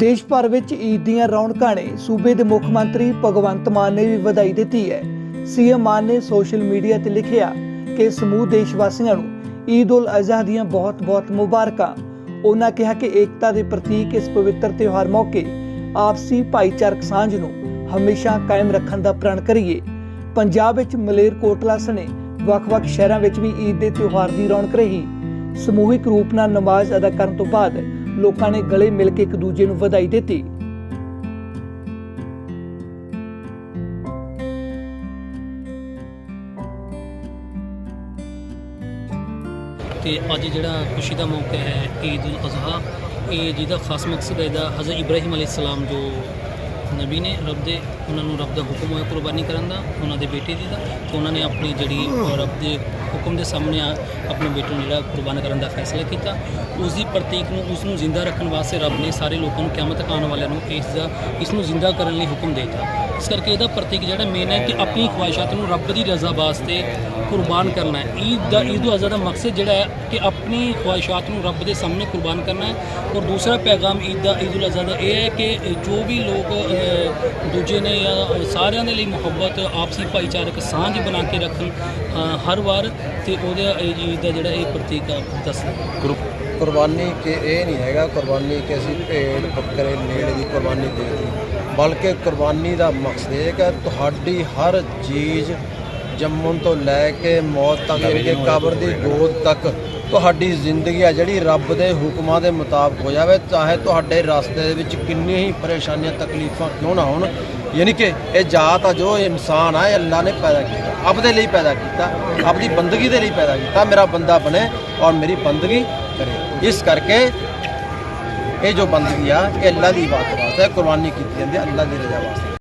ਦੇਸ਼ ਭਰ ਵਿੱਚ ਈਦ ਦੀਆਂ ਰੌਣਕਾਂ ਨੇ ਸੂਬੇ ਦੇ ਮੁੱਖ ਮੰਤਰੀ ਭਗਵੰਤ ਮਾਨ ਨੇ ਵੀ ਵਧਾਈ ਦਿੱਤੀ ਹੈ। ਸੀਐਮ ਮਾਨ ਨੇ ਸੋਸ਼ਲ ਮੀਡੀਆ ਤੇ ਲਿਖਿਆ ਕਿ ਸਮੂਹ ਦੇਸ਼ ਵਾਸੀਆਂ ਨੂੰ ਈਦ ਉਲ ਅਜ਼ਹਾ ਦੀਆਂ ਬਹੁਤ-ਬਹੁਤ ਮੁਬਾਰਕਾਂ। ਉਹਨਾਂ ਕਿਹਾ ਕਿ ਏਕਤਾ ਦੇ ਪ੍ਰਤੀਕ ਇਸ ਪਵਿੱਤਰ ਤਿਉਹਾਰ ਮੌਕੇ ਆਪਸੀ ਭਾਈਚਾਰਕ ਸਾਂਝ ਨੂੰ ਹਮੇਸ਼ਾ ਕਾਇਮ ਰੱਖਣ ਦਾ ਪ੍ਰਣ ਕਰੀਏ। ਪੰਜਾਬ ਵਿੱਚ ਮਲੇਰਕੋਟਲਾ ਸਣੇ ਵੱਖ-ਵੱਖ ਸ਼ਹਿਰਾਂ ਵਿੱਚ ਵੀ ਈਦ ਦੇ ਤਿਉਹਾਰ ਦੀ ਰੌਣਕ ਰਹੀ। ਸਮੂਹਿਕ ਰੂਪ ਨਾਲ ਨਮਾਜ਼ ਅਦਾ ਕਰਨ ਤੋਂ ਬਾਅਦ ਲੋਕਾਂ ਨੇ ਗਲੇ ਮਿਲ ਕੇ ਇੱਕ ਦੂਜੇ ਨੂੰ ਵਧਾਈ ਦਿੱਤੀ। ਤੇ ਅੱਜ ਜਿਹੜਾ ਖੁਸ਼ੀ ਦਾ ਮੌਕਾ ਹੈ, ਈਦ ਉਲ ਅਜ਼ਹਾ, ਇਹ ਜਿਹਦਾ ਖਾਸ ਮਕਸਦ ਹੈ, ਇਹਦਾ ਹਜ਼ਰਤ ਇਬਰਾਹੀਮ ਅਲੈਹਿਸ ਸਲਾਮ ਜੋ ਨਬੀ ਨੇ ਰੱਬ ਦੇ, ਉਹਨਾਂ ਨੂੰ ਰੱਬ ਦਾ ਹੁਕਮ ਹੋਇਆ ਕੁਰਬਾਨੀ ਕਰਨ ਦਾ, ਉਹਨਾਂ ਦੇ ਬੇਟੇ ਦੀ ਦਾ, ਤੇ ਉਹਨਾਂ ਨੇ ਆਪਣੀ ਜਿਹੜੀ ਰੱਬ ਦੇ ਹੁਕਮ ਦੇ ਸਾਹਮਣੇ ਆ, ਆਪਣੇ ਬੇਟੇ ਨੂੰ ਜਿਹੜਾ ਕੁਰਬਾਨ ਕਰਨ ਦਾ ਫੈਸਲਾ ਕੀਤਾ। ਉਸ ਦੀ ਪ੍ਰਤੀਕ ਨੂੰ ਉਸ ਨੂੰ ਜ਼ਿੰਦਾ ਰੱਖਣ ਵਾਸਤੇ ਰੱਬ ਨੇ ਸਾਰੇ ਲੋਕਾਂ ਨੂੰ ਕਿਆਮਤ ਆਉਣ ਵਾਲਿਆਂ ਨੂੰ ਇਸ ਦਾ, ਇਸ ਨੂੰ ਜ਼ਿੰਦਾ ਕਰਨ ਲਈ ਹੁਕਮ ਦੇ ਦਿੱਤਾ। ਇਸ ਕਰਕੇ ਇਹਦਾ ਪ੍ਰਤੀਕ ਜਿਹੜਾ ਮੇਨ ਹੈ ਕਿ ਆਪਣੀ ਖੁਆਇਸ਼ਾਂ ਨੂੰ ਰੱਬ ਦੀ ਰਜ਼ਾ ਵਾਸਤੇ ਕੁਰਬਾਨ ਕਰਨਾ ਹੈ। ਈਦ ਦਾ ਈਦ ਉਲ ਦਾ ਮਕਸਦ ਜਿਹੜਾ ਹੈ ਕਿ ਆਪਣੀ ਖੁਆਇਸ਼ਾਂ ਨੂੰ ਰੱਬ ਦੇ ਸਾਹਮਣੇ ਕੁਰਬਾਨ ਕਰਨਾ ਹੈ। ਔਰ ਦੂਸਰਾ ਪੈਗਾਮ ਈਦ ਦਾ ਈਦ ਉਲ ਅਜ਼ਹਾ ਦਾ ਇਹ ਹੈ ਕਿ ਜੋ ਵੀ ਲੋਕ ਦੂਜੇ ਨੇ ਜਾਂ ਸਾਰਿਆਂ ਦੇ ਲਈ ਮੁਹੱਬਤ, ਆਪਸੀ ਭਾਈਚਾਰਕ ਸਾਂਝ ਬਣਾ ਕੇ ਰੱਖਣ ਹਰ ਵਾਰ ਤੇ ਉਹਦਾ ਈਦ ਦਾ ਜਿਹੜਾ ਇਹ ਪ੍ਰਤੀਕ ਆ ਦੱਸਦਾ ਕੁਰਬਾਨੀ ਕਿ ਇਹ ਨਹੀਂ ਹੈਗਾ, ਕੁਰਬਾਨੀ ਕਿ ਅਸੀਂ ਭੇਡ, ਬੱਕਰੇ ਨੇੜੇ ਦੀ ਕੁਰਬਾਨੀ ਦੇ ਦਿੱਤੀ। ਬਲਕਿ ਕੁਰਬਾਨੀ ਦਾ ਮਕਸਦ ਇਹ ਹੈ ਤੁਹਾਡੀ ਹਰ ਚੀਜ਼ ਜੰਮਣ ਤੋਂ ਲੈ ਕੇ ਮੌਤ ਤੱਕ ਯਾਨੀ ਕਿ ਕਬਰ ਦੀ ਗੋਦ ਤੱਕ ਤੁਹਾਡੀ ਜ਼ਿੰਦਗੀ ਆ ਜਿਹੜੀ ਰੱਬ ਦੇ ਹੁਕਮਾਂ ਦੇ ਮੁਤਾਬਕ ਹੋ ਜਾਵੇ ਚਾਹੇ ਤੁਹਾਡੇ ਰਸਤੇ ਦੇ ਵਿੱਚ ਕਿੰਨੀਆਂ ਹੀ ਪਰੇਸ਼ਾਨੀਆਂ ਤਕਲੀਫਾਂ ਕਿਉਂ ਨਾ ਹੋਣ ਯਾਨੀ ਕਿ ਇਹ ਜਾਤ ਆ ਜੋ ਇਨਸਾਨ ਆ ਇਹ ਅੱਲਾ ਨੇ ਪੈਦਾ ਕੀਤਾ ਆਪਦੇ ਲਈ ਪੈਦਾ ਕੀਤਾ ਆਪਦੀ ਬੰਦਗੀ ਦੇ ਲਈ ਪੈਦਾ ਕੀਤਾ ਮੇਰਾ ਬੰਦਾ ਬਣੇ ਔਰ ਮੇਰੀ ਬੰਦਗੀ ਕਰੇ। ਇਸ ਕਰਕੇ ਇਹ ਜੋ ਬੰਦਗੀ ਆ, ਇਹ ਅੱਲਾ ਦੀ ਬਾਤ ਵਾਸਤੇ ਕੁਰਬਾਨੀ ਕੀਤੀ ਜਾਂਦੀ ਹੈ, ਅੱਲਾ ਦੀ ਰਜ਼ਾ ਵਾਸਤੇ।